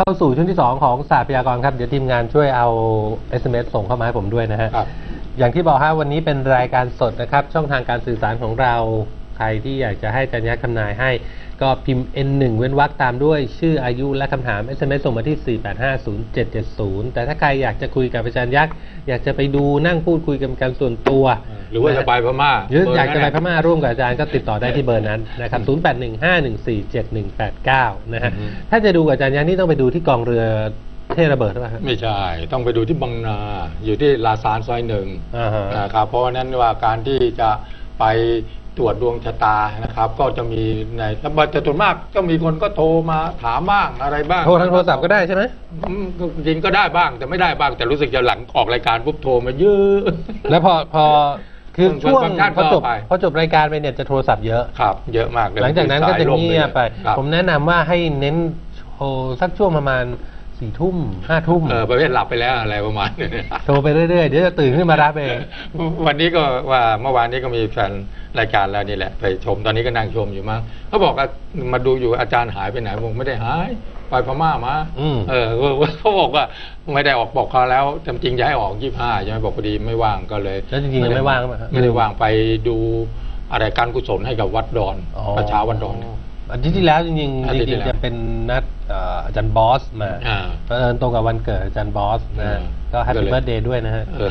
กลับเข้าสู่ช่วงที่ 2 ของศาสตร์พยากรณ์ครับ เดี๋ยวทีมงานช่วยเอา SMS ส่งเข้ามาให้ผมด้วยนะฮะ ครับ อย่างที่บอกฮะวันนี้เป็นรายการสดนะครับ ช่องทางการสื่อสารของเรา ใครที่อยากจะให้อาจันยักษ์คำนายให้ก็พิมพ์ N1 เว้นวรรคตามด้วยชื่ออายุและคำถาม SMS ส่งมาที่ 4850770 แต่ถ้าใครอยากจะคุยกับอาจารย์ยักษ์ อยากจะไปดูนั่งพูดคุยกันกันส่วนตัว หรือว่าจะไปพม่าหรืออยากจะไปพเบร์นั้นน่ม่าร่วมกับอาจารย์ก็ติดต่อได้ที่เบอร์นั้นนะครับ0815147189 นะฮะอือฮึถ้าจะดูกับอาจารย์ยักษ์นี่ต้องไปดูที่กองเรือเทระเบิดหรือเปล่าครับไม่ใช่ ต้องไปดูที่บังนาอยู่ที่ลาซานซอยหนึ่งอ่าฮะนะครับเพราะฉะนั้นว่าการที่จะไปตรวจดวงชะตานะครับ ก็จะมีในแต่ส่วนมากก็มีคนก็โทรมาถามบ้างอะไรบ้างโทรทางโทรศัพท์ก็ได้ใช่ไหมอืมก็จริงก็ได้บ้าง แต่ไม่ได้บ้างแต่รู้สึกจะหลังออกรายการปุ๊บโทรมาเยอะ แล้วพอพอคือส่วนช่วงฟังก์ชันพอจบก็ไปพอจบรายการไปเนี่ยจะโทรศัพท์เยอะครับ เยอะมากเลยหลังจากนั้นก็จะเงียบไปครับผมแนะนำว่าให้เน้นโทรสักช่วงประมาณ สี่ทุ่มห้าทุ่มเออประเภทหลับไปแล้วอะไรประมาณนี้โทรไปเรื่อยๆ เดี๋ยวจะตื่นขึ้นมารับเอง วันนี้ก็ว่าเมื่อวานนี้ก็มีแฟนรายการแล้วนี่แหละ ไปชมตอนนี้ก็นั่งชมอยู่มั้งเขาบอกว่ามาดูอยู่อาจารย์หายไปไหนผมไม่ได้หายไปพม่ามาอืมเออเขาบอกว่าไม่ได้ออกบอกเขาแล้วจำจริงจะให้ออกยี่ห้าใช่ไหมบอกพอดีไม่ว่างก็เลยแล้วจริงๆยังไม่ว่างไหมครับไม่ได้ว่างไปดูอะไรการกุศลให้กับวัดดอนอ๋อประชาวัดดอนอาทิตย์ที่แล้วจริงอาๆทิจตย์ที่ริงแล้วๆจะเป็นนัดเอ่ออาจารย์บอสมาอ่าเผอิญตรงกับวันเกิดอาจารย์บอสนะฮะอืมก็แฮปก็ปี้เลยเบิร์ดเดย์ด้วยนะฮะเออ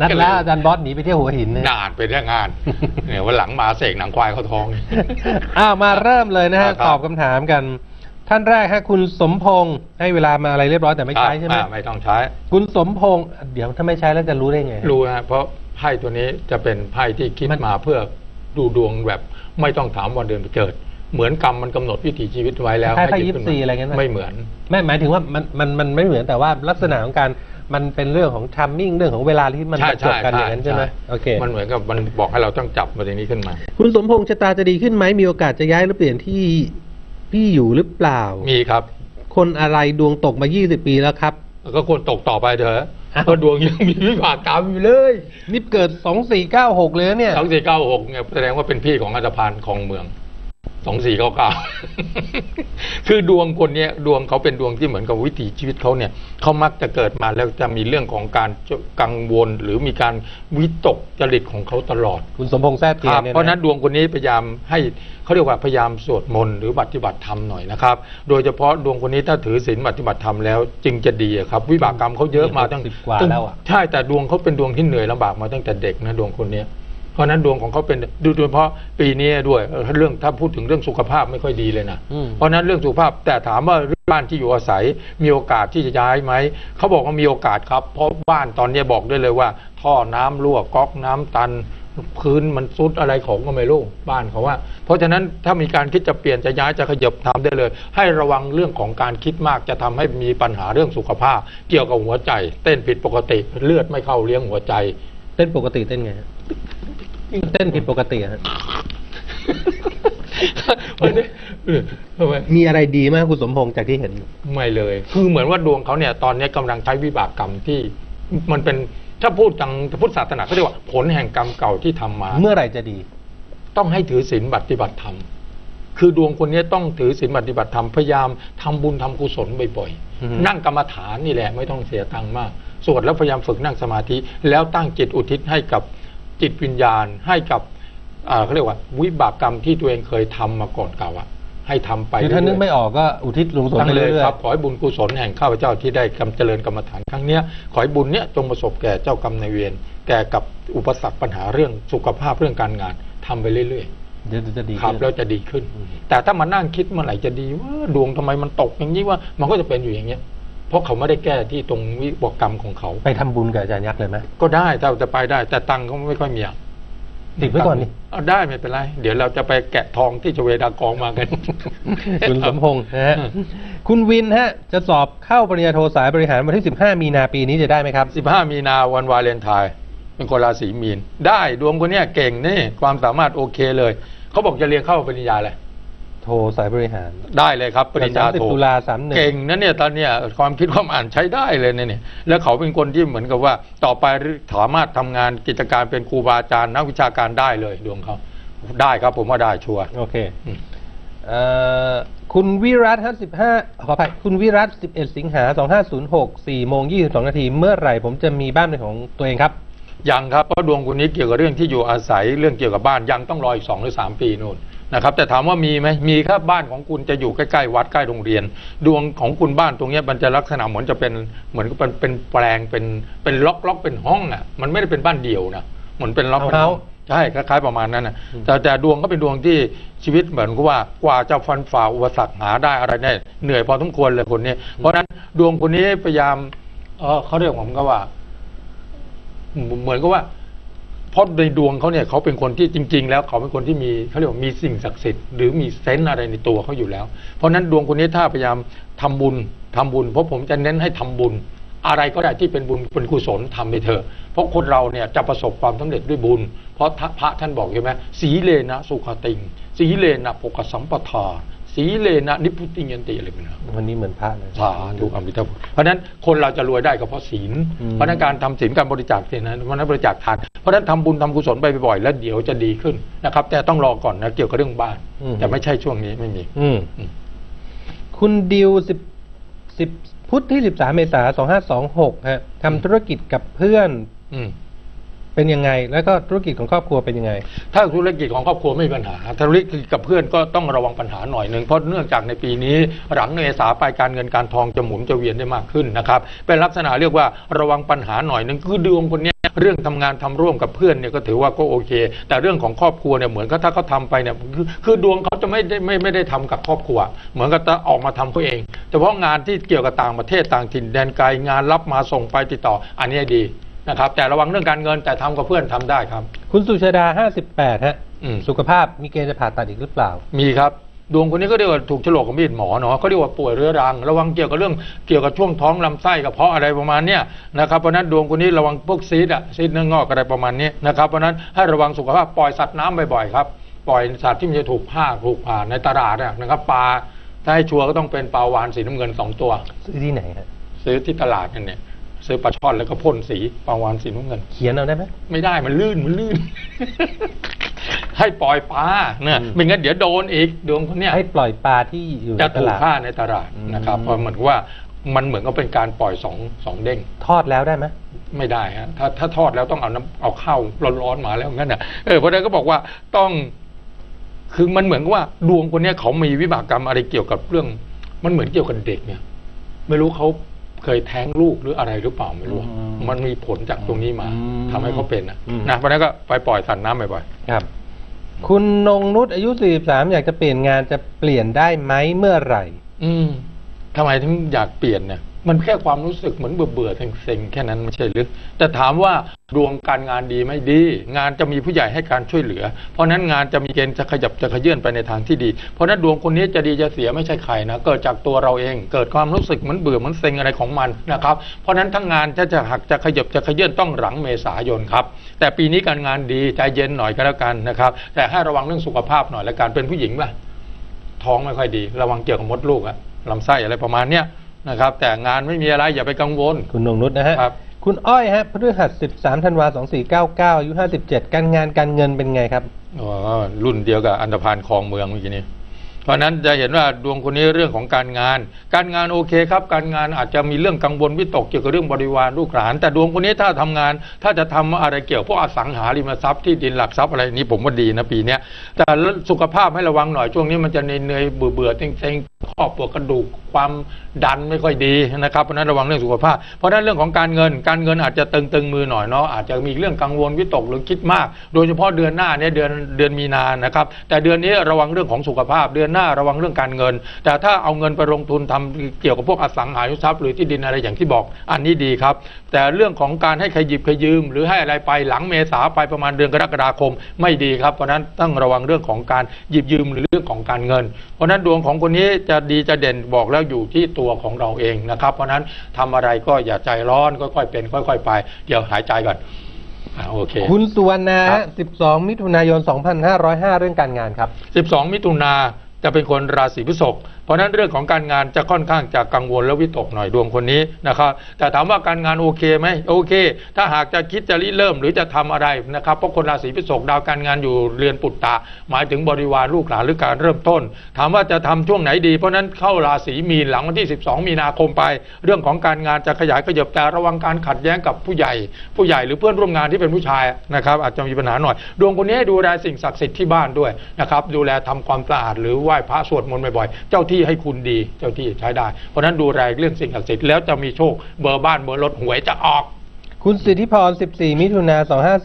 นัดแล้วอาจารย์บอสหนีไปเที่ยวหัวหินนะนานไปเรื่องงานเนี่ยวันหลังมาเสกหนังควายเข้าท้องอ้าวมาเริ่มเลยนะฮะครับตอบคำถามกัน ท่านแรกฮะคุณสมพงษ์ให้เวลามาอะไรเรียบร้อยแต่ไม่ใช้ใช่ไหมอ่าไม่ต้องใช้ คุณสมพงษ์เดี๋ยวถ้าไม่ใช้แล้วจะรู้ได้ไง รู้ฮะเพราะไพ่ตัวนี้จะเป็นไพ่ที่คิดมันมาเพื่อดูดวงแบบไม่ต้องถามวันเดือนเกิด เหมือนกรรมมันกำหนดวิถีชีวิตไว้แล้วคล้ายๆให้หยิบปขึ้นซีมาอะไรเงี้ยนะไม่เหมือน ไม่หมายถึงว่ามันมันมันไม่เหมือนแต่ว่าลักษณะของการมันเป็นเรื่องของทัมมิ่งเรื่องของเวลาที่มันใช่ประจบใช่กันอย่างนั้นใช่ไหมโอเคมันเหมือนกับมันบอกให้เราต้องจับมาตรงนี้ขึ้นมา คุณสมพงษ์ชะตาจะดีขึ้นไหมมีโอกาสจะย้ายหรือเปลี่ยนที่พี่อยู่หรือเปล่า มีครับ คนอะไรดวงตกมา 20 ปีแล้วครับก็ควรตกต่อไปเถอะอ้าวเพราะดวงยังมีวิบากกรรมอยู่เลย นี่เกิด 2496 เลยนะเนี่ยสองสี่เก้าหกเนี่ยแสดงว่าเป็นพี่ของอัตภานของเมือง สองสี่เก้าเก้าคือดวงคนเนี้ยดวงเขาเป็นดวงที่เหมือนกับวิถีชีวิตเขาเนี่ยเขามักจะเกิดมาแล้วจะมีเรื่องของการกังวล หรือมีการวิตกจริตของเขาตลอด คุณสมพงษ์แท้เทีคยนรับเนี่ยเพราะฉะนั้นดวงคนนี้พยายามให้เขาเรียกว่าพยายามสวดมนต์หรือปฏิบัติธรรมหน่อยนะครับ โดยเฉพาะดวงคนนี้ถ้าถือศีลปฏิบัติธรรมแล้วจึงจะดีอะครับ วิบากกรรมเขาเยอะมาตั้งสิบกว่าแล้วอะใช่แต่ดวงเขาเป็นดวงที่เหนื่อยลำบากมาตั้งแต่เด็กนะดวงคนเนี้ย เพราะฉะนั้นดวงของเขาเป็นดูโดยเฉพาะปีนี้ด้วยเออเรื่องถ้าพูดถึงเรื่องสุขภาพไม่ค่อยดีเลยนะอืมเพราะฉะนั้นเรื่องสุขภาพแต่ถามว่าบ้านที่อยู่อาศัยมีโอกาสที่จะย้ายไหมเขาบอกว่ามีโอกาสครับ เพราะบ้านตอนนี้บอกได้เลยว่า ท่อน้ำรั่วก๊อกน้ำตันพื้นมันซุดอะไรของก็ไม่รู้บ้านเขาว่า เพราะฉะนั้นถ้ามีการคิดจะเปลี่ยนจะย้ายจะขยับทำได้เลย ให้ระวังเรื่องของการคิดมากจะทำให้มีปัญหาเรื่องสุขภาพ เกี่ยวกับหัวใจ เต้นผิดปกติเลือดไม่เข้าเลี้ยงหัวใจ เต้นปกติเต้นไง ฮะเต้นผิดปกติอะฮะ วันนี้เออทำไมมีอะไรดีมากคุณสมพงษ์จากที่เห็น ไม่เลย คือเหมือนว่าดวงเขาเนี่ยตอนนี้กำลังใช้วิบากกรรมที่ มันเป็นถ้าพูดทางพุทธศาสนาเขาเรียกว่าผลแห่งกรรมเก่าที่ทำมา เมื่อไหร่จะดี ต้องให้ถือศีลปฏิบัติธรรม คือดวงคนนี้ต้องถือศีลปฏิบัติธรรม พยายามทำบุญทำกุศลบ่อยอือฮึ ๆ นั่งกรรมฐานนี่แหละไม่ต้องเสียตังค์มาก สวดแล้วพยายามฝึกนั่งสมาธิ แล้วตั้งจิตอุทิศให้กับ จิตวิญญาณให้กับอ่าเขาเรียกว่า วิบากกรรมที่ตัวเองเคยทำมาก่อนเก่าอะให้ทำไปคือถ้านึกเรื่อยๆไม่ออกก็อุทิศลุงสนตั้งไปเลเรื่ยอยครับขอให้บุญกุศลแห่งข้าพเจ้าที่ได้กำเจริญกรรมฐานครั้งเนี้ยขอให้บุญเนี้ยจงประสบแก่เจ้ากรรมนายเวรแก่กับอุปสรรคปัญหาเรื่องสุขภาพเรื่องการงานทำไปเรื่อยๆเดี๋ยวจะดีๆครับขึ้นแล้วจะดีขึ้นอืมแต่ถ้ามานั่งคิดเมื่อไหร่จะดีว่าดวงทำไมมันตกอย่างนี้ว่ามันก็จะเป็นอยู่อย่างเงี้ย เพราะเขาไม่ได้แก้ที่ตรงวิบากกรรมของเขา ไปทำบุญกับอาจารย์ยักษ์เลยไหมก็ได้ถ้าจะไปได้ แต่ตังค์เขาไม่ค่อยมีอะติดไว้ก่อนนี่เอาได้ไม่เป็นไร เดี๋ยวเราจะไปแกะทองที่ชเวดากองมากัน คุณสมพงษ์นะฮะคุณวินฮะ จะสอบเข้าปริญญาโทสายบริหารวันที่ 15 มีนาปีนี้จะได้ไหมครับ สิบห้ามีนาวันวาเลนไทน์เป็นคนราศีมีน ได้ดวงคนเนี้ยเก่งนี่ ความสามารถโอเคเลย เขาบอกจะเรียนเข้าปริญญาอะไร โทสายบริหารได้เลยครับปริญญาโท30ตุลา31เก่งนะเนี่ยตอนเนี้ยความคิดความอ่านใช้ได้เลยเนี่ยเนี่ยแล้วเขาเป็นคนที่เหมือนกับว่า ต่อไปสามารถทำงานกิจการเป็นครูบาอาจารย์นักวิชาการได้เลยดวงเขาได้ครับผมว่าได้ชัวร์โอเคอืมเอ่อคุณวิรัตห้าสิบห้าขออภัยคุณวิรัตสิบเอ็ดสิงหาสองห้าศูนย์หกสี่โมงยี่สิบสองนาทีเมื่อไหร่ผมจะมีบ้านเป็นของตัวเองครับยังครับเพราะดวงคุณนี้เกี่ยวกับเรื่องที่อยู่อาศัยเรื่องเกี่ยวกับบ้านยังต้องรออีกสองหรือสามปีนู่น นะครับแต่ถามว่ามีไหมมีครับบ้านของคุณจะอยู่ใกล้ๆวัดใกล้โรงเรียน ดวงของคุณบ้านตรงเนี้ยมันจะลักษณะเหมือนจะเป็นเหมือนกับเป็นเป็นแปลงเป็นเป็นล็อกล็อกเป็นห้องอะมันไม่ได้เป็นบ้านเดี่ยวนะเหมือนเป็นล็อกเป็นห้องใช่คล้ายๆประมาณนั้นนะอืมแต่แต่ดวงก็เป็นดวงที่ชีวิตเหมือนกับว่ากว่าจะฟันฝ่าอุปสรรคหาได้อะไรได้เหนื่อยพอสมควรเลยคนนี้เพราะฉะนั้นดวงคนนี้พยายามเออเขาเรียกผมก็ว่า เหมือนกับว่า เพราะในดวงเขาเนี่ยเขาเป็นคนที่จริง ๆ แล้วเขาเป็นคนที่มีเขาเรียกว่ามีสิ่งศักดิ์สิทธิ์หรือมีเซนส์อะไรในตัวเขาอยู่แล้ว เพราะฉะนั้นดวงคนนี้ถ้าพยายามทำบุญทำบุญ เพราะผมจะเน้นให้ทำบุญ อะไรก็ได้ที่เป็นบุญเป็นกุศลทำไปเถอะเพราะคนเราเนี่ยจะประสบความสำเร็จด้วยบุญ เพราะพระท่านบอกใช่ไหมสีเลนะสุขติง สีเลนะปกสัมปทา สีเลนะนิพพุติยันติอะไรเป็นนะวันนี้เหมือนพระเลยสาธุอมิตาพุทธเพราะฉะนั้นคนเราจะรวยได้ก็เพราะศีลอืมเพราะฉะนั้นการทำศีลการบริจาคศีลนั้นเพราะฉะนั้นบริจาคทาน เพราะฉะนั้นทำบุญทำกุศลไปบ่อยๆแล้วเดี๋ยวจะดีขึ้นนะครับ แต่ต้องรอก่อนนะเกี่ยวกับเรื่องบ้าน แต่ไม่ใช่ช่วงนี้ไม่มี อืมอืมคุณดิวสิบสิบพุธที่สิบสามเมษาสองห้าสองหกฮะทำธุรกิจกับเพื่อนอืม เป็นยังไง แล้วก็ธุรกิจของครอบครัวเป็นยังไง ถ้าธุรกิจของครอบครัวไม่มีปัญหาธุรกิจกับเพื่อนก็ต้องระวังปัญหาหน่อยหนึ่งเพราะเนื่องจากในปีนี้หลังเมษาไปการเงินการทองจะหมุนจะเวียนได้มากขึ้นนะครับเป็นลักษณะเรียกว่าระวังปัญหาหน่อยหนึ่งคือดวงคนนี้เรื่องทำงานทำร่วมกับเพื่อนเนี่ยก็ถือว่าก็โอเค แต่เรื่องของครอบครัวเนี่ยเหมือนกับถ้าเขาทาไปเนี่ยคือดวงเขาจะไม่ได้ไม่ไม่ได้ทำกับครอบครัว เหมือนกับจะออกมาทำเขาเองแต่เพราะงานที่เกี่ยวกับต่างประเทศต่างถิ่นแดนไกลงานรับมาส่งไปติดต่อ อันนี้ดี นะครับ แต่ระวังเรื่องการเงินแต่ทำกับเพื่อนทำได้ครับ คุณสุชาดาห้าสิบแปดฮะอืมสุขภาพมีเกณฑ์จะผ่าตัดอีกหรือเปล่ามีมีครับดวงคนนี้ก็เรียกว่าถูกฉลกกับมีดหมอเนาะเขาเรียกว่าป่วยเรื้อรัง ระวังเกี่ยวกับเรื่องเกี่ยวกับช่วงท้องลำไส้กระเพาะอะไรประมาณเนี้ยนะครับเพราะฉะนั้นดวงคนนี้ระวังพวกซีดอะซีดเนื้องอกอะไรประมาณนี้นะครับเพราะฉะนั้นให้ระวังสุขภาพปล่อยสัตว์น้ำบ่อยๆครับปล่อยสัตว์ที่มันจะถูกผ้าถูกผ่าในตลาดอะนะครับปลาถ้าให้ชัวร์ก็ต้องเป็นปลาวานสีน้ำเงินสองตัว ซื้อที่ไหนฮะซื้อที่ตลาดกันเนี่ย ซื้อปลาช่อนแล้วก็พ่นสีปลาวานสีน้ำเงิน เขียนเอาได้ไหมไม่ได้มันลื่นมันลื่น ให้ปล่อยปลาเนี่ยอืมไม่งั้นเดี๋ยวโดนอีกดวงคนเนี้ยให้ปล่อยปลาที่อยู่ในจะตถูกลาดฆ่าในตลาดอืมนะครับเพราะเหมือนกับว่ามันเหมือนกับเป็นการปล่อยสองสองเด้ง ทอดแล้วได้ไหมไม่ได้ฮะถ้าถ้าทอดแล้วต้องเอาน้ำเอาข้าวร้อนๆมาแล้วงั้นน่ะเออเพราะฉะนั้นก็บอกว่าต้อง คือมันเหมือนกับว่า ดวงคนเนี้ยเขามีวิบากกรรมอะไรเกี่ยวกับเรื่อง มันเหมือนเกี่ยวกับเด็กเนี่ย ไม่รู้เขา เคยแท้งลูกหรืออะไรหรือเปล่าไม่รู้อืมมันมีผลจากตรงนี้มาอืมทำให้เขาเป็นนะอืมนะเพราะฉะนั้นก็ไปปล่อยสัตว์น้ำบ่อยครับ คุณนงนุชอายุ 43 อยากจะเปลี่ยนงานจะเปลี่ยนได้ไหมเมื่อไหร่ๆอืมทำไมถึงอยากเปลี่ยนเนี่ยมันแค่ความรู้สึกเหมือนเบื่อเบื่อๆเซ็งๆแค่นั้นไม่ใช่หรือแต่ถามว่า ดวงการงานดีไหม่ดี งานจะมีผู้ใหญ่ให้การช่วยเหลือ เพราะฉะนั้นงานจะมีเกณฑ์จะขยับจะขยื่นไปในทางที่ดี เพราะฉะนั้นดวงคนนี้จะดีจะเสียไม่ใช่ใครนะเกิดจากตัวเราเอง เกิดความรู้สึกเหมือนเบื่อเหมือนเซ็งอะไรของมันนะครับเพราะฉะนั้นทั้งงานถ้าจะหักจะขยับจะขยื่นต้องหลังเมษายนครับแต่ปีนี้การงานดีใจเย็นหน่อยก็แล้วกันนะครับแต่ให้ระวังเรื่องสุขภาพหน่อยแล้วกันเป็นผู้หญิงป่ะท้องไม่ค่อยดี ระวังเกี่ยวกับมดลูกอะลำไส้อะไรประมาณเนี้ยนะครับแต่งานไม่มีอะไรอย่าไปกังวลคุณนงนุชนะฮะ คุณอ้อยฮะพฤหัส13ธันวา2499อายุ57 การงานการเงินเป็นไงครับ อ๋อรุ่นเดียวกับอันธพาลคลองเมืองเมื่อกี้นี้ เพราะนั้นจะเห็นว่าดวงคนนี้เรื่องของการงาน การงานโอเคครับ การงานอาจจะมีเรื่องกังวลวิตกเกี่ยวกับเรื่องบริวารลูกหลาน แต่ดวงคนนี้ถ้าทำงาน ถ้าจะทำอะไรเกี่ยวพวกอสังหาริมทรัพย์ที่ดินหลักทรัพย์อะไรนี้ผมว่าดีนะปีนี้แต่สุขภาพให้ระวังหน่อยช่วงนี้มันจะเหนื่อยเบื่อเบื่อๆเซ็งๆข้อปวดกระดูกความดันไม่ค่อยดีนะครับเพราะนั้นระวังเรื่องสุขภาพ เพราะนั้นเรื่องของการเงินการเงินอาจจะตึงๆมือหน่อยเนาะอาจจะมีเรื่องกังวลวิตกหรือคิดมาก โดยเฉพาะเดือนหน้าเนี่ยเดือนเดือนมีนานะครับแต่เดือนนี้ระวังเรื่องของสุขภาพเดือนหน้าระวังเรื่องการเงิน แต่ถ้าเอาเงินไปลงทุนทำเกี่ยวกับพวกอสังหาริมทรัพย์หรือที่ดินอะไรอย่างที่บอกอันนี้ดีครับ แต่เรื่องของการให้ใครหยิบใครยืม หรือให้อะไรไปหลังเมษาไปประมาณเดือนกรกฎาคมไม่ดีครับเพราะฉะนั้นต้องระวังเรื่องของการหยิบยืมหรือเรื่องของการเงิน เพราะฉะนั้นดวงของคนนี้จะดีจะเด่นบอกแล้วอยู่ที่ตัวของเราเองนะครับ เพราะฉะนั้นทำอะไรก็อย่าใจร้อนค่อยๆเป็น ค่อย ๆ ไป เดี๋ยวหายใจก่อนอ่าโอเคคุณสุวรรณาครัฮะบ12 มิถุนายน 2505 เรื่องการงานครับ 12 มิถุนา จะเป็นคนราศีพฤษภเพราะฉะนั้นเรื่องของการงานจะค่อนข้างจะกังวลและวิตกหน่อยดวงคนนี้นะครับแต่ถามว่าการงานโอเคไหมโอเค ถ้าหากจะคิดจะริเริ่มหรือจะทำอะไรนะครับเพราะคนราศีพฤษภดาวการงานอยู่เรือนปุตตะ หมายถึงบริวารลูกหลานหรือการเริ่มต้น ถามว่าจะทำช่วงไหนดี เพราะฉะนั้นเข้าราศีมีนหลังวันที่ 12 มีนาคมไป เรื่องของการงานจะขยายขยับแต่ระวังการขัดแย้งกับผู้ใหญ่ ผู้ใหญ่หรือเพื่อนร่วมงานที่เป็นผู้ชายนะครับอาจจะมีปัญหาหน่อย ดวงคนนี้ดูแลสิ่งศักดิ์สิทธิ์ที่บ้านด้วยนะครับดูแลทำความสะอาดหรือไหว้พระสวดมนต์บ่อยๆเจ้าที่ให้คุณดีเจ้าที่ใช้ได้ เพราะฉะนั้นดูแลเรื่องสิ่งศักดิ์สิทธิ์แล้วจะมีโชคเบอร์บ้านเบอร์รถหวยจะออก คุณสิทธิพร 14 มิถุนา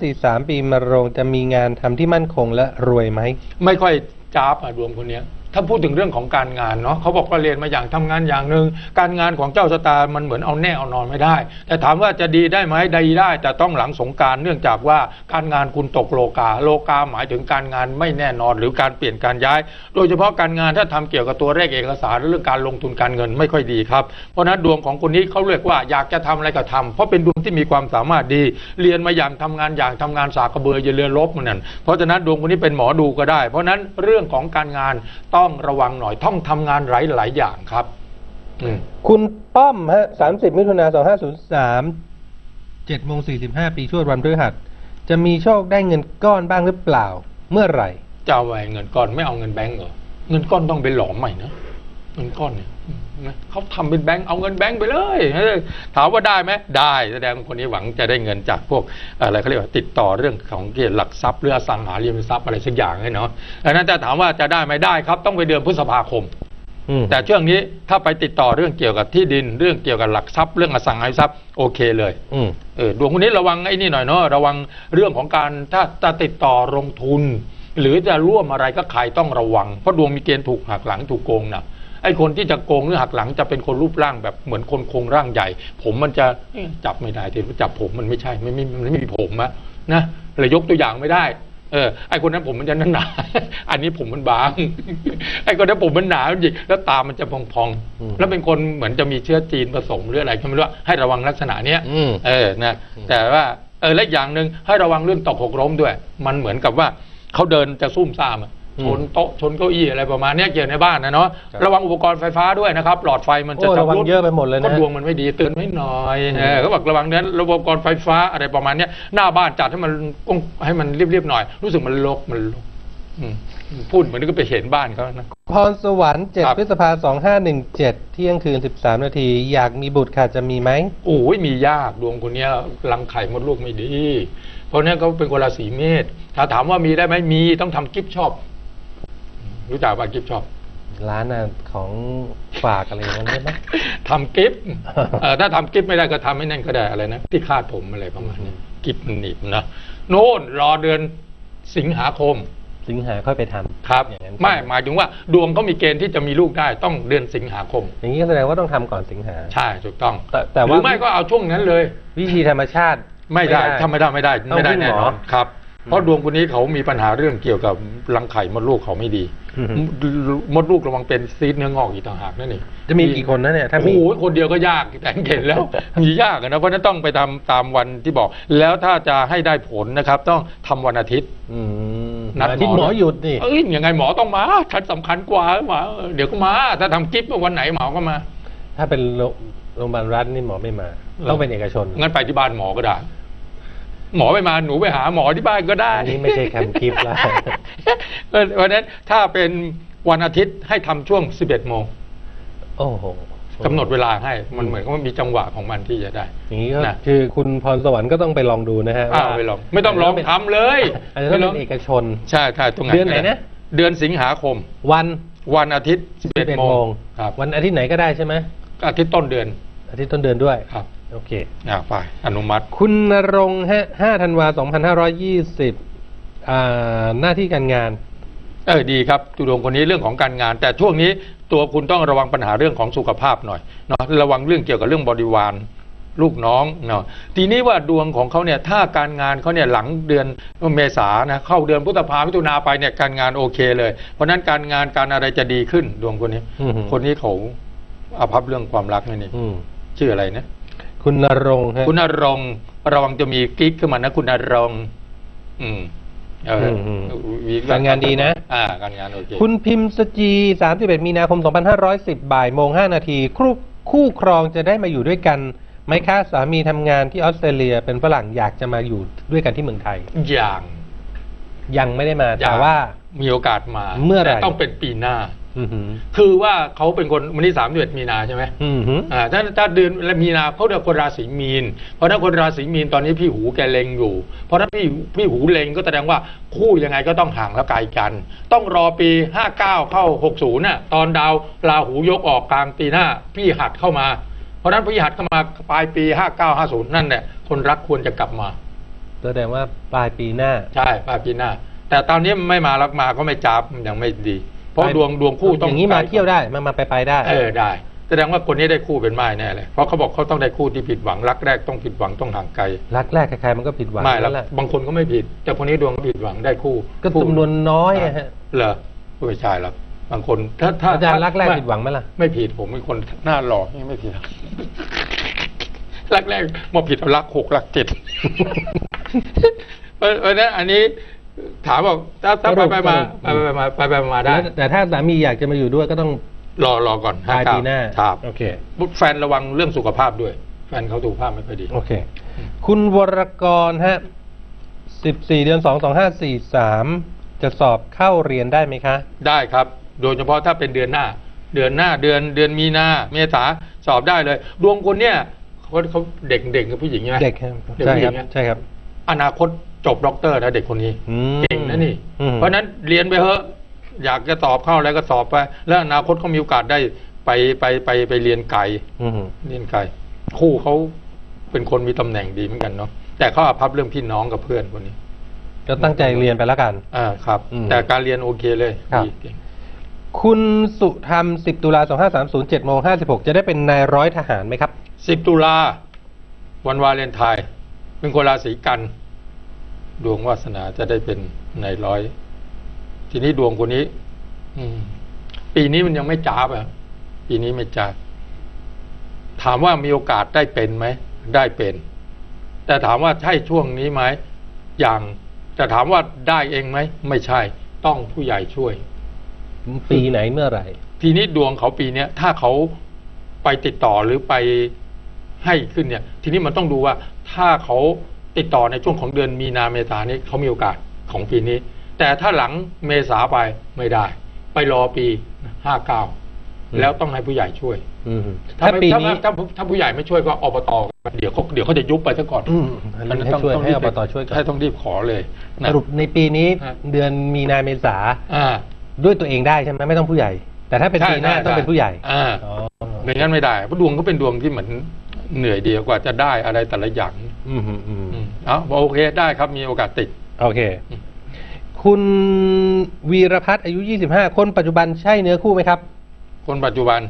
2543 ปีมะโรงจะมีงานทำที่มั่นคงและรวยไหม ไม่ค่อยจ้าบอะดวงคนเนี้ย ถ้าพูดถึงเรื่องของการงานเนาะเขาบอกว่าเรียนมาอย่างทำงานอย่างหนึ่งการงานของเจ้าชะตามันเหมือนเอาแน่เอานอนไม่ได้ แต่ถามว่าจะดีได้ไหมดีได้ แต่ต้องหลังสงการเนื่องจากว่าการงานคุณตกโลกาโลกาหมายถึงการงานไม่แน่นอนหรือการเปลี่ยนการย้าย โดยเฉพาะการงานถ้าทำเกี่ยวกับตัวเลขเอกสารเรื่องการลงทุนการเงินไม่ค่อยดีครับเพราะนั้นดวงของคนนี้เขาเรียกว่าอยากจะทำอะไรก็ทำเพราะเป็นดวงที่มีความสามารถดี เรียนมาอย่างทำงานอย่างทำงานสากระเบืออย่าเรือลบมันนั่นเพราะฉะนั้นดวงคนนี้เป็นหมอดูก็ได้ เพราะนั้นเรื่องของการงานต้องระวังหน่อยต้องทำงานหลายหลายๆอย่างครับอืมคุณป้อมฮะ30มิถุนา2503 7โมง45ปีชวดวันพฤหัส จะมีโชคได้เงินก้อนบ้างหรือเปล่า เมื่อไหร่ จะเอาไว้เงินก้อนไม่เอาเงินแบงก์เหรอ เงินก้อนต้องไปหลอมใหม่นะ เงินก้อนเนี่ยนะเขาทำเป็นแบงก์เอาเงินแบงก์ไปเลยเออถามว่าได้ไหมได้แสดงว่าคนนี้หวังจะได้เงินจากพวกอะไรเขาเรียกว่าติดต่อเรื่องของเกี่ยวกับหลักทรัพย์หรืออสังหาริมทรัพย์อะไรสักอย่างเนี่ยเนาะดังนั้นจะถามว่าจะได้ไหมได้ครับต้องไปเดือนพฤษภาคมอืมแต่ช่วงนี้ถ้าไปติดต่อเรื่องเกี่ยวกับที่ดินเรื่องเกี่ยวกับหลักทรัพย์เรื่องอสังหาริมทรัพย์โอเคเลยอืมเออดวงคนนี้ระวังไอ้นี่หน่อยเนาะระวังเรื่องของการถ้าจะติดต่อลงทุน หรือจะร่วมอะไรก็ใครต้องระวังเพราะดวงมีเกณฑ์ถูกหักหลังถูกโกงนะไอ้คนที่จะโกงหรือหักหลังจะเป็นคนรูปร่างแบบเหมือนคนโครงร่างใหญ่ ผมมันจะเอ๊ะจับไม่ได้ทีจับผมมันไม่ใช่ไม่ไม่มันไม่มีผมอะนะเลยยกตัวอย่างไม่ได้เออไอ้คนนั้นผมมันจะหนาหนา อันนี้ผมมันบาง ไอ้คนนั้นผมมันหนาจริงแล้วตามันจะพองอืมๆแล้วเป็นคนเหมือนจะมีเชื้อจีนผสมหรืออะไรก็ไม่รู้อะให้ระวังลักษณะเนี้ยอืมเออนะแต่ว่าเออและอีกอย่างหนึ่งให้ระวังเรื่องตกหกล้มด้วย มันเหมือนกับว่าเขาเดินจะซุ่มซ่ามอะอืม ชนโต๊ะชนเก้าอี้อะไรประมาณเนี้ยเกี่ยวในบ้านนะเนาะครับระวังอุปกรณ์ไฟฟ้าด้วยนะครับหลอดไฟมันจะโอ้ระวังชำรุดเยอะไปหมดเลยนะ ก็ดวงมันไม่ดีเตือนไว้หน่อยอืมเออเขาบอกระวังนั้นระบบอุปกรณ์ไฟฟ้าอะไรประมาณเนี้ยหน้าบ้านจัดให้มันกงให้มันเรียบๆหน่อย รู้สึกมันรกมันรกอืมพูดเหมือนก็ไปเห็นบ้านเขานะ พรสวรรค์ครับ 7พฤษภา2517 เที่ยงคืน 13 นาที อยากมีบุตรค่ะจะมีไหม โอ้ยมียากดวงคนเนี้ยรังไข่มดลูกไม่ดี เพราะฉะนั้นเขาเป็นคนราศีเมษถ้าถามว่ามีได้ไหมมีต้องทำกิฟต์ชอบ รู้จักป่ะกิฟต์ชอบร้านน่ะของฝากอะไรอย่างนั้นได้ไหมทำกิฟต์เอ่อถ้าทำกิฟต์ไม่ได้ก็ทำให้นั่นก็ได้อะไรนะที่คาดผมอะไรประมาณนี้กิฟต์มันหนีบนะโน่นรอเดือนสิงหาคม สิงหาค่อยไปทำครับอย่างนั้นไม่หมายถึงว่า ดวงเขามีเกณฑ์ที่จะมีลูกได้ต้องเดือนสิงหาคม อย่างนี้ก็แสดงว่าต้องทำก่อนสิงหาใช่ถูกต้อง แต่แต่หว่ารือไม่ก็เอาช่วงนั้นเลย วิธีธรรมชาติไม่ได้ถ้าไม่ได้ไม่ได้ต้องไม่ได้พึ่งแน่หมนออนครับ เพราะดวงคนนี้เขามีปัญหาเรื่องเกี่ยวกับรังไข่มดลูกเขาไม่ดีอือฮึมดลูกระวังเป็นซีดเนื้องอกอีกต่างหากนั่นเองจะมีกี่คนนะเนี่ยถ้าโอ้มีโหคนเดียวก็ยากแต่เห็นแล้วมียากอะนะเพราะฉะนั้นต้องไปทำตามวันที่บอก แล้วถ้าจะให้ได้ผลนะครับ ต้องทำวันอาทิตย์อืมนัดหมออาที่หมอหยุดนี่เอ้ยยังไงหมอต้องมาฉันสำคัญกว่าหมอเดี๋ยวก็มา ถ้าทำกิฟต์วันไหนหมอก็มา ถ้าเป็นโรงโรงพยาบาลรัฐนี่หมอไม่มาหรอต้องเป็นเอกชนงั้นไปที่บ้านหมอก็ได้ หมอไม่มาหนูไปหาหมอที่บ้านก็ได้อันนี้ไม่ใช่คำกิฟต์ละเออเพราะฉะนั้นถ้าเป็นวันอาทิตย์ให้ทำช่วง 11 โมงโอ้โหกำหนดเวลาให้มันเหมือนกับว่ามีจังหวะของมันที่จะได้อย่างนี้ก็นะคือคุณพรสวรรค์ก็ต้องไปลองดูนะฮะอ้าวว่าไม่ลองไม่ต้องลองทำเลยอาจจะต้องไม่ลเป็นเอกชน ใช่ใช่ตรงไหนเดือนไหนนะเดือนสิงหาคม วันวันอาทิตย์ 11 11โมโมงงครับวันอาทิตย์ไหนก็ได้ใช่ไหมอาทิตย์ต้นเดือนอาทิตย์ต้นเดือนด้วยครับ โอเคอ่าไปอนุมัติ คุณนรงค์ฮะ5ธันวา2520อ่าหน้าที่การงาน เออดีครับจุดวงคนนี้เรื่องของการงาน แต่ช่วงนี้ตัวคุณต้องระวังปัญหาเรื่องของสุขภาพหน่อยเนาะระวังเรื่องเกี่ยวกับเรื่องบริวารลูกน้องเนาะทีนี้ว่าดวงของเขาเนี่ยถ้าการงานเขาเนี่ยหลังเดือนเมษานะเข้าเดือนพฤษภามิถุนาไปเนี่ยการงานโอเคเลย เพราะฉะนั้นการงานการอะไรจะดีขึ้นดวงคนนี้อือหือคนนี้เขาอาภัพเรื่องความรักนี่นี่อืมชื่ออะไรนะ คุณนรงค์ฮะคุณนรงค์ระวังจะมีกิ๊กขึ้นมานะ คุณนรงค์อืมเอออมวีการงานดีนะ อ่าการงานโอเคคุณพิมพ์สจี 31 มีนาคม 2510 บ่ายโมง 5 นาทีคู่คู่ครองจะได้มาอยู่ด้วยกันไหมคะสามีทำงานที่ออสเตรเลียเป็นฝรั่งอยากจะมาอยู่ด้วยกันที่เมืองไทย อย่าง ยังไม่ได้มาอแต่ย่างว่า มีโอกาสมาเมื่อไหร่ แต่ต้องเป็นปีหน้าอือหือ คือว่าเขาเป็นคนวันที่สามเดือนมีนาใช่ไหมอือหืออ่าถ้าถ้าเดือนมีนาเขาเรียกคนราศีมีน เพราะถ้าคนราศีมีนตอนนี้พี่หูแกเล็งอยู่ เพราะถ้าพี่พี่หูเล็งก็แสดงว่าคู่ยังไงก็ต้องห่างและไกลกัน ต้องรอปี59เข้า60น่ะตอนดาวราหูยกออกกลางปีหน้า พี่หัดเข้ามา เพราะฉะนั้นพี่หัดเข้ามาปลายปี59 50นั่นแหละคนรักควรจะกลับมาแสดงว่าปลายปีหน้า ใช่ปลายปีหน้า แต่ตอนนี้ไม่มาแล้วมาก็ไม่จับยังไม่ดี เพราะไปดวงดวงคู่ต้องอย่างนี้มาเที่ยวได้มามาไปไปได้ เออได้แสดงว่าคนนี้ได้คู่เป็นไม้แน่เลย เพราะเขาบอกเขาต้องได้คู่ที่ผิดหวังรักแรกต้องผิดหวังต้องห่างไกล รักแรกใครๆมันก็ผิดหวังไม่แล้วนั่นแหละบางคนก็ไม่ผิด แต่คนนี้ดวงก็ผิดหวังได้คู่ ก็คู่จำนวนน้อยอะฮะเหรอไม่ใช่หรอกบางคนถ้าถ้าอาจารย์รักแรกไม่ผิดหวังไหมล่ะไม่ผิดผมเป็นคนหน้าหล่อยังไม่ผิดหรอกรักแรกมาผิดเอารักหกรักเจ็ดเพราะเพราะฉะนั้นอันนี้ ถามบอกถ้าถ้าสไปรุปไปมาสรุปไปไปมาไปไปมาได้แล้วแต่ถ้าสามีอยากจะมาอยู่ด้วยก็ต้องรอรอก่อนปลายปีหน้าครับโอเคแฟนระวังเรื่องสุขภาพด้วย แฟนเขาสุขภาพไม่ค่อยดี โอเค คุณวรกรฮะ14เดือน2 2 5 4 3จะสอบเข้าเรียนได้ไหมคะ ได้ครับ โดยเฉพาะถ้าเป็นเดือนหน้า เดือนหน้าเดือนเดือนมีนาเมษาสอบได้เลย ดวงคนเนี่ยเขาเขาเด็กเด็กกับผู้หญิงใช่ไหมเด็กครับเด็กใช่ผู้หคญิรับงเนี่ยใช่ครับ อนาคต จบด็อกเตอร์นะเด็กคนนี้อืมเก่งนะนี่อืมเพราะฉะนั้นเรียนไปเถอะอยากจะสอบเข้าอะไรก็สอบไป แล้วอนาคตเขามีโอกาสได้ไปไปไปไปเรียนไกลอืมเรียนไกลคู่เขาเป็นคนมีตำแหน่งดีเหมือนกันเนาะแต่เขาอภับเรื่องพี่น้องกับเพื่อนคนนี้ ก็ตั้งใจเรียนไปแล้วกัน อ่าครับอืมแต่การเรียนโอเคเลยครับดีเก่งคุณสุธรรม 10 ตุลา 2530 7โมง56 จะได้เป็นนายร้อยทหารไหมครับสิบตุลา วันวาเลนไทน์เป็นคนราศีกัน ดวงวาสนาจะได้เป็นนายร้อย ทีนี้ดวงคนนี้ อืม ปีนี้มันยังไม่จ้าบอะปีนี้ไม่จ้าบถามว่ามีโอกาสได้เป็นไหมได้เป็น แต่ถามว่าใช่ช่วงนี้ไหมอย่างแต่ถามว่าได้เองไหมไม่ใช่ ต้องผู้ใหญ่ช่วย ปีไหนเมื่อไหร่ ทีนี้ดวงเขาปีเนี้ยถ้าเขาไปติดต่อหรือไปให้ขึ้นเนี่ย ทีนี้มันต้องดูว่าถ้าเขา ติดต่อในช่วงของเดือนมีนาเมษานี้เขามีโอกาสของปีนี้ แต่ถ้าหลังเมษาไปไม่ได้ ไปรอปีห้าเก้าอืมแล้วต้องให้ผู้ใหญ่ช่วยอืมถ้าถ้าไม่ปีถ้านี้ถ้าถ้าผู้ใหญ่ไม่ช่วยก็อบตเดี๋ยวเขาเดี๋ยวเขาจะยุบไปซะก่อนอืมอันนี้ให้ช่วยให้รีอบตช่วยก่อนให้ต้องรีบขอเลยสนะรุปในปีนี้ฮะเดือนมีนาเมษาอ่าด้วยตัวเองได้ใช่ไหมไม่ต้องผู้ใหญ่ แต่ถ้าเป็นใช่ปีหน้าใช่ต้องเป็นผู้ใหญ่อ่าอ๋อไม่งั้นไม่ได้เพราะดวงก็เป็นดวงที่เหมือน เหนื่อยเดียวกว่าจะได้อะไรแต่ละอย่างอืมอืมอืมอืมเอ้าโอเคได้ครับมีโอกาสติด โอเคอืมคุณวีรพัฒน์อายุ 25 คนปัจจุบันใช่เนื้อคู่ไหมครับ คนปัจจุบัน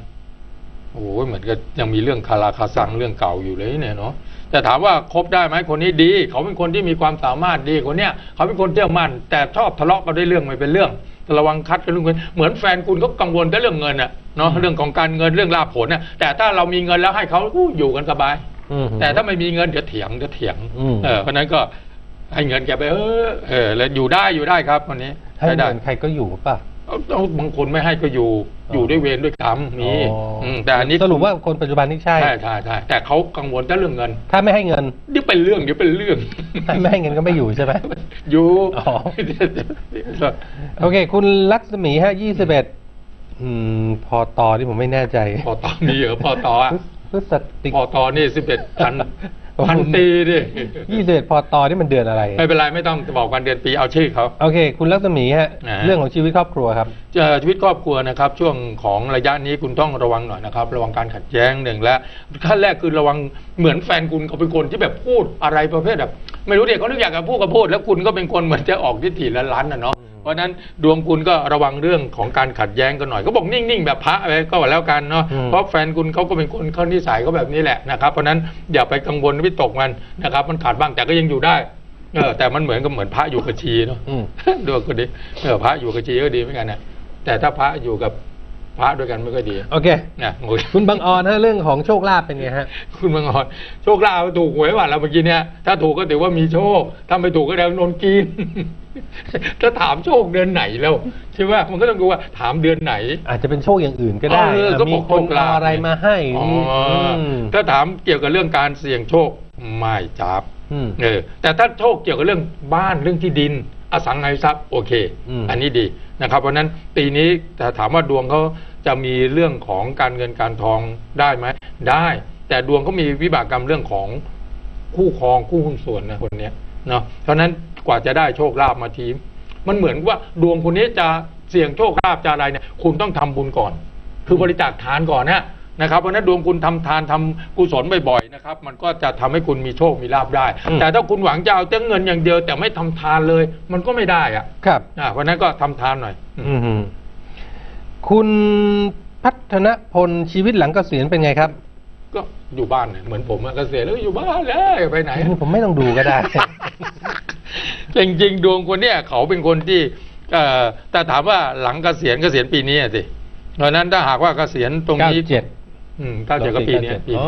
โอ้โหเหมือนกับยังมีเรื่องคาราคาซังเรื่องเก่าอยู่เลยเนี่ยเนาะ แต่ถามว่าคบได้ไหมคนนี้ดี เขาเป็นคนที่มีความสามารถดีคนเนี้ยเขาเป็นคนเที่ยวมันแต่ชอบทะเลาะกันด้วยเรื่องไม่เป็นเรื่องระวังคัดกันเรื่องเงินเหมือนแฟนคุณก็กังวลแต่เรื่องเงินอะเนาะเรื่องของการเงินเรื่องลาภผลน่ะแต่ถ้าเรามีเงินแล้วให้เขาอู้อยู่กันสบายอืมแต่ถ้าไม่มีเงินเดี๋ยวเถียงเดี๋ยวเถียงอืมเออเพราะฉะนั้นก็ให้เงินแกไปเออเออแล้วอยู่ได้อยู่ได้ครับวันนี้ให้ใช้ได้เงินใครก็อยู่ป่ะ เอาเอาบางคนไม่ให้ก็อยู่อ๋อออยู่ด้วยเวรด้วยกรรมมีอ๋ออมแต่อันนี้สรุปว่าคนปัจจุบันนี่ใช่ใช่ใช่ใช่แต่เขากังวลแต่เรื่องเงิน ถ้าไม่ให้เงินเดี๋ยวเป็นเรื่องเดี๋ยวเป็นเรื่องถ้าไม่ให้เงินก็ไม่อยู่ใช่ไหมอยู่อ๋อโอเค คุณลักษมีฮะ21อืมพอตอที่ผมไม่แน่ใจ พอตอนนี้เหรอพอตออะ พฤศจิพอตอนี่สิบเอ็ดพันพันปีดิยี่สิบเอ็ดพอตอนี่มันเดือนอะไร ไม่เป็นไรไม่ต้องบอกวันเดือนปีเอาชื่อเขาโอเค คุณลักษมีฮะอ่าเรื่องของชีวิตครอบครัวครับเอ่อชีวิตครอบครัวนะครับ ช่วงของระยะนี้คุณต้องระวังหน่อยนะครับ ระวังการขัดแย้งหนึ่งและขั้นแรกคือระวังเหมือนแฟนคุณเขาเป็นคนที่แบบพูดอะไรประเภทแบบ ไม่รู้เด็กเขานึกอยากจะพูดก็พูด แล้วคุณก็เป็นคนเหมือนจะออกทิฏฐิละล้านนะเนาะเพ ราะฉะนั้นดวงคุณก็ระวังเรื่องของการขัดแย้งกันหน่อย ก็บอกนิ่งๆแบบพระไปก็แล้วกันเนาะอืมเพราะแฟนคุณเขาก็เป็นคนเขานิสัยเขาแบบนี้แหละนะครับเพราะฉะนั้นอย่าไปกังวลวิตกมันนะครับ มันขาดบ้างแต่ก็ยังอยู่ได้เออแต่มันเหมือนกับเหมือนพระอยู่กับชีเนาะอืมดวงคนนี้เออพระอยู่กับชีก็ดีเหมือนกันนะแต่ถ้าพระอยู่กับ พระด้วยกันไม่ค่อยดีโอเคนะโอ้ยคุณบางออนฮะเรื่องของโชคลาภเป็นไงฮะ คุณมังกรโชคลาภถูกหวยว่าเราเมื่อกี้เนี่ยถ้าถูกก็ถือว่ามีโชค ถ้าไม่ถูกก็แดงนนกินถ้าถามโชคเดือนไหนแล้วใช่ไหมมันก็ต้องดูว่าถามเดือนไหน อาจจะเป็นโชคอย่างอื่นก็ได้เออก็มีบอกคนโชคลาภเอาอะไรมาให้อ๋อมอถ้าถามเกี่ยวกับเรื่องการเสี่ยงโชคไม่จับอืมเออแต่ถ้าโชคเกี่ยวกับเรื่องบ้านเรื่องที่ดิน อสังหาริมทรัพย์โอเคอืมอันนี้ดีนะครับ เพราะฉะนั้นปีนี้แต่ถามว่าดวงเขาจะมีเรื่องของการเงินการทองได้ไหมได้ แต่ดวงเขามีวิบากกรรมเรื่องของคู่ครองคู่หุ้นส่วนนะคนเนี้ยเนาะเพราะฉะนั้นกว่าจะได้โชคลาภมาทีมันเหมือนว่าดวงคนนี้จะเสี่ยงโชคลาภจะอะไรเนี่ยคุณต้องทำบุญก่อน คือบริจาคทานก่อนนะ นะครับเพราะฉะนั้นดวงคุณทำทานทำกุศลบ่อยๆนะครับมันก็จะทำให้คุณมีโชคมีลาภได้อืมแต่ถ้าคุณหวังจะเอาแต่เงินอย่างเดียวแต่ไม่ทำทานเลย มันก็ไม่ได้อะครับอ่าเพราะฉะนั้นก็ทำทานหน่อย อืมฮึคุณพัฒนพลชีวิตหลังเกษียณเป็นไงครับ ก็อยู่บ้านเนี่ยเหมือนผมอะเกษียณแล้วอยู่บ้านเลยไปไหนผมไม่ต้องดูก็ได้จริงๆดวงคนเนี้ยเขาเป็นคนที่เอ่อแต่ถามว่าหลังเกษียณเกษียณปีนี้อะสิเพราะฉะนั้นถ้าหากว่าเกษียณตรงนี้เก้าเจ็ด อืมเก้าเจ็ดก็ปีเนี้ยปีอ๋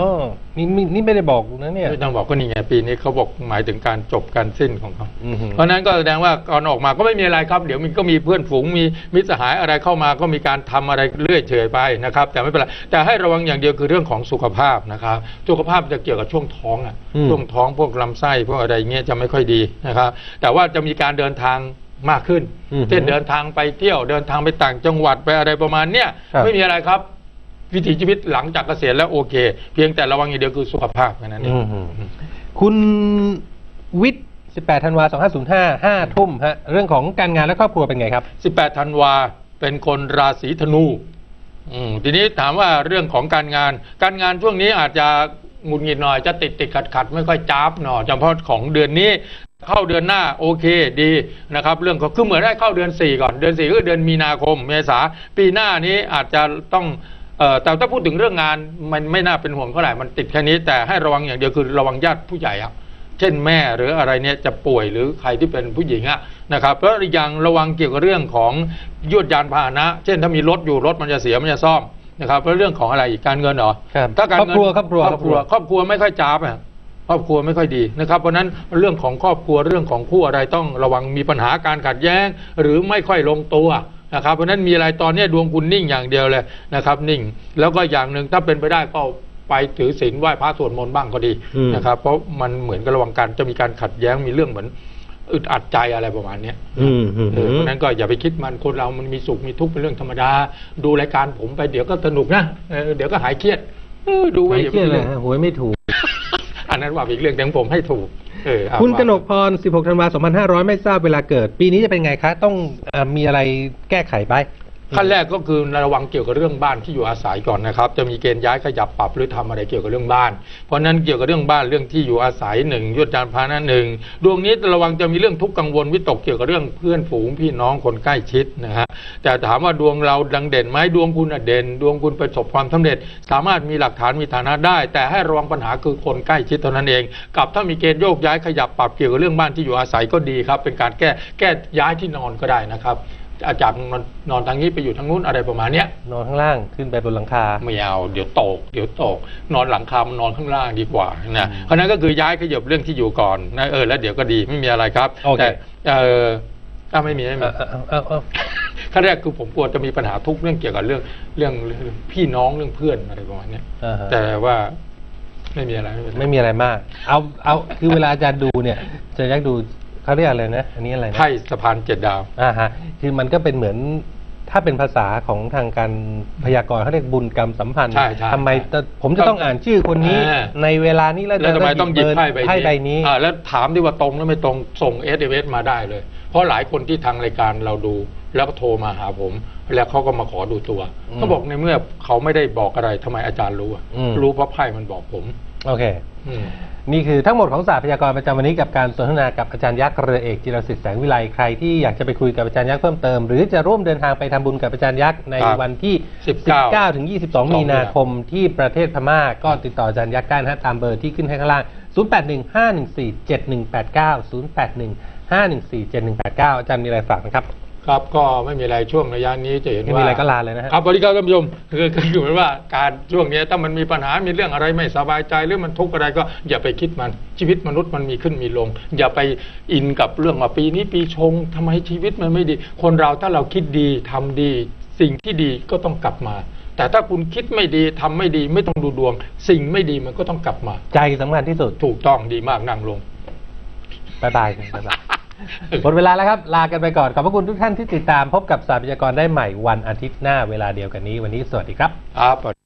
นี้อนี่นี่นี่ไม่ได้บอกนะเนี่ยไม่ต้องบอกก็นี่ไงปีนี้เขาบอกหมายถึงการจบการสิ้นของเขา อือฮึเพราะฉะนั้นก็แสดงว่าก่อนออกมาก็ไม่มีอะไรครับเดี๋ยวมันก็มีเพื่อนฝูงมีมิตรสหายอะไรเข้ามาก็มีการทำอะไรเรื่อยเฉยไปนะครับ แต่ไม่เป็นไรแต่ให้ระวังอย่างเดียวคือเรื่องของสุขภาพนะครับ สุขภาพจะเกี่ยวกับช่วงท้องอะอืม ช่วงท้องพวกลำไส้พวกอะไรเงี้ยจะไม่ค่อยดีนะครับ แต่ว่าจะมีการเดินทางมากขึ้นอือฮึเช่นเดินทางไปเที่ยวเดินทางไปต่างจังหวัดไปอะไรประมาณเนี้ยครับ ไม่มีอะไรครับ วิถีชีวิตหลังจากเกษียณแล้วโอเค เพียงแต่ระวังอย่างเดียวคือสุขภาพแค่นั้นเองอืมฮึคุณวิทย์ 18 ธันวา 2505 5 ทุ่มฮะเรื่องของการงานและครอบครัวเป็นไงครับ 18 ธันวาเป็นคนราศีธนูอืมทีนี้ถามว่าเรื่องของการงาน การงานช่วงนี้อาจจะหงุดหงิดหน่อยจะติดติดขัดขัดไม่ค่อยจ้าบหน่อยเฉพาะของเดือนนี้เข้าเดือนหน้าโอเคดีนะครับ เรื่องของคือเหมือนได้เข้าเดือน 4 ก่อนเดือน4ก็คือเดือนมีนาคม เมษาปีหน้านี้อาจจะต้อง เอ่อแต่ถ้าพูดถึงเรื่องงานมันไม่น่าเป็นห่วงเท่าไหร่มันติดแค่นี้ แต่ให้ระวังอย่างเดียวคือระวังญาติผู้ใหญ่อะเช่นแม่หรืออะไรเนี่ยจะป่วยหรือใครที่เป็นผู้หญิงอะนะครับแล้วอีกอย่างระวังเกี่ยวกับเรื่องของยวดยานพาหนะ เช่นถ้ามีรถอยู่รถมันจะเสียมันจะซ่อมนะครับแล้วเรื่องของอะไรอีกการเงินเหรอครับถ้าการครอบครัวเงินครอบครัวครอบครัวครอบครัวไม่ค่อยจ้าบอะครอบครัวไม่ค่อยดีนะครับเพราะฉะนั้นเรื่องของครอบครัวเรื่องของคู่อะไรต้องระวังมีปัญหาการขัดแย้ง หรือไม่ค่อยลงตัว นะครับเพราะฉะนั้นมีอะไรตอนนี้ดวงคุณนิ่งอย่างเดียวเลยนะครับ นิ่งแล้วก็อย่างหนึ่งถ้าเป็นไปได้ก็ไปถือศีลไหว้พระสวดมนต์บ้างก็ดีอืมนะครับ เพราะมันเหมือนกับระวังการจะมีการขัดแย้งมีเรื่องเหมือนอึดอัดใจอะไรประมาณเนี้ยอืมอืมเออเพราะฉะนั้นก็อย่าไปคิดมันคนเรามันมีสุขมีทุกข์เป็นเรื่องธรรมดา ดูรายการผมไปเดี๋ยวก็สนุกนะเออเดี๋ยวก็หายเครียดเออดูไปไม่อย่าเครียดไปเลยฮะหวยไม่ถูก อันนั้นว่าอีกเรื่องแต่ของผมให้ถูกเออเอา คุณกว่านกพร 16 ธันวา 2500 ไม่ทราบเวลาเกิด ปีนี้จะเป็นไงคะ ต้องเอ่อมีอะไรแก้ไขไป ขั้นแรกก็คือระวังเกี่ยวกับเรื่องบ้านที่อยู่อาศัยก่อนนะครับ จะมีเกณฑ์ย้ายขยับปรับหรือทำอะไรเกี่ยวกับเรื่องบ้าน เพราะฉะนั้นเกี่ยวกับเรื่องบ้านเรื่องที่อยู่อาศัยหนึ่งยวดยานพาหนะหนึ่งดวงนี้ระวังจะมีเรื่องทุกข์กังวลวิตกเกี่ยวกับเรื่องเพื่อนฝูงพี่น้องคนใกล้ชิดนะฮะแต่ถามว่าดวงเราดังเด่นไหมดวงคุณเด่น ดวงคุณประสบความสำเร็จ สามารถมีหลักฐานมีฐานะได้ แต่ให้ระวังปัญหาคือคนใกล้ชิดเท่านั้นเอง กับถ้ามีเกณฑ์โยกย้ายขยับปรับเกี่ยวกับเรื่องบ้านที่อยู่อาศัยก็ดีครับ เป็นการแก้แก้ย้ายที่นอนก็ได้นะครับ จากนอนนอนทางนี้ไปอยู่ทางนู้นอะไรประมาณเนี้ยนอนข้างล่างขึ้นไปบนหลังคา ไม่เอาเดี๋ยวตก เดี๋ยวตก นอนหลังคามันนอนข้างล่างดีกว่านะเพราะฉะนั้นก็คือย้ายขยับเรื่องที่อยู่ก่อนนะเออแล้วเดี๋ยวก็ดีไม่มีอะไรครับโอเคแต่เออถ้าไม่มีไม่มีเออเออเออเออขั้นแรกคือผมกลัวจะมีปัญหาทุกเรื่องเกี่ยวกับเรื่องเรื่องเรื่องพี่น้องเรื่องเพื่อนอะไรประมาณเนี้ยอ่าฮะแต่ว่าไม่มีอะไรไม่เป็นไร ไม่มีอะไรมาก เอาเอาคือเวลาอาจารย์ดูเนี่ยจะยักดู เขาเรียกอะไรนะ อันนี้อะไรนะไพ่สะพานเจ็ดดาว อ่าฮะคือมันก็เป็นเหมือนถ้าเป็นภาษาของทางการพยากรณ์เขาเรียกบุญกรรมสัมพันธ์ใช่ใช่ทำไมจะผมจะต้องอ่านชื่อคนนี้ อ่า ในเวลานี้แล้วแล้วทำไมต้องหยิบไพ่ใบไพ่ใบนี้ อ่าแล้วถามที่ว่าตรงหรือไม่ตรงส่งเอสเอสมาได้เลย เพราะหลายคนที่ทางรายการเราดู แล้วก็โทรมาหาผม แล้วเขาก็มาขอดูตัวอืมเขาบอกในเมื่อเขาไม่ได้บอกอะไรทำไมอาจารย์รู้อะอืม รู้เพราะไพ่มันบอกผม โอเค อืม นี่คือทั้งหมดของศาสตร์พยากรณ์ประจำวันนี้กับการสนทนากับอาจารย์ยักษ์เรือเอกจิรศิษฐ์แสงวิไลใครที่อยากจะไปคุยกับอาจารย์ยักษ์เพิ่มเติม หรือจะร่วมเดินทางไปทำบุญกับอาจารย์ยักษ์ในครับวันที่19 19ถึง22 มีนาคมที่ประเทศพม่าก็ติดต่ออาจารย์ยักษ์ได้นะฮะตามเบอร์ที่ขึ้นให้ข้างล่าง 0815147189 0815147189 อาจารย์มีอะไรฝากไหมครับ คครับก็ไม่มีอะไรช่วงระยะนี้จะเห็นไม่ว่ามีอะไรก็ลาเลยนะฮะครับสวัสดีครับท่านผู้ชมคือคือคือเหมือนว่าการช่วงนี้ถ้ามันมีปัญหามีเรื่องอะไรไม่สบายใจหรือมันทุกข์อะไรก็อย่าไปคิดมันชีวิตมนุษย์มันมีขึ้นมีลง อย่าไปอินกับเรื่องว่าปีนี้ปีชงทำไมชีวิตมันไม่ดี คนเราถ้าเราคิดดีทำดี สิ่งที่ดีก็ต้องกลับมา แต่ถ้าคุณคิดไม่ดีทำไม่ดีไม่ต้องดูดวง สิ่งไม่ดีมันก็ต้องกลับมา ใจสำคัญที่สุดถูกต้องดีมากนั่งลงบ๊ายบายบ๊ายบาย หมดเวลาแล้วครับ ลากันไปก่อน ขอบพระคุณทุกท่านที่ติดตามพบกับสาพยากรได้ใหม่วันอาทิตย์หน้าเวลาเดียวกันนี้ วันนี้สวัสดีครับครับ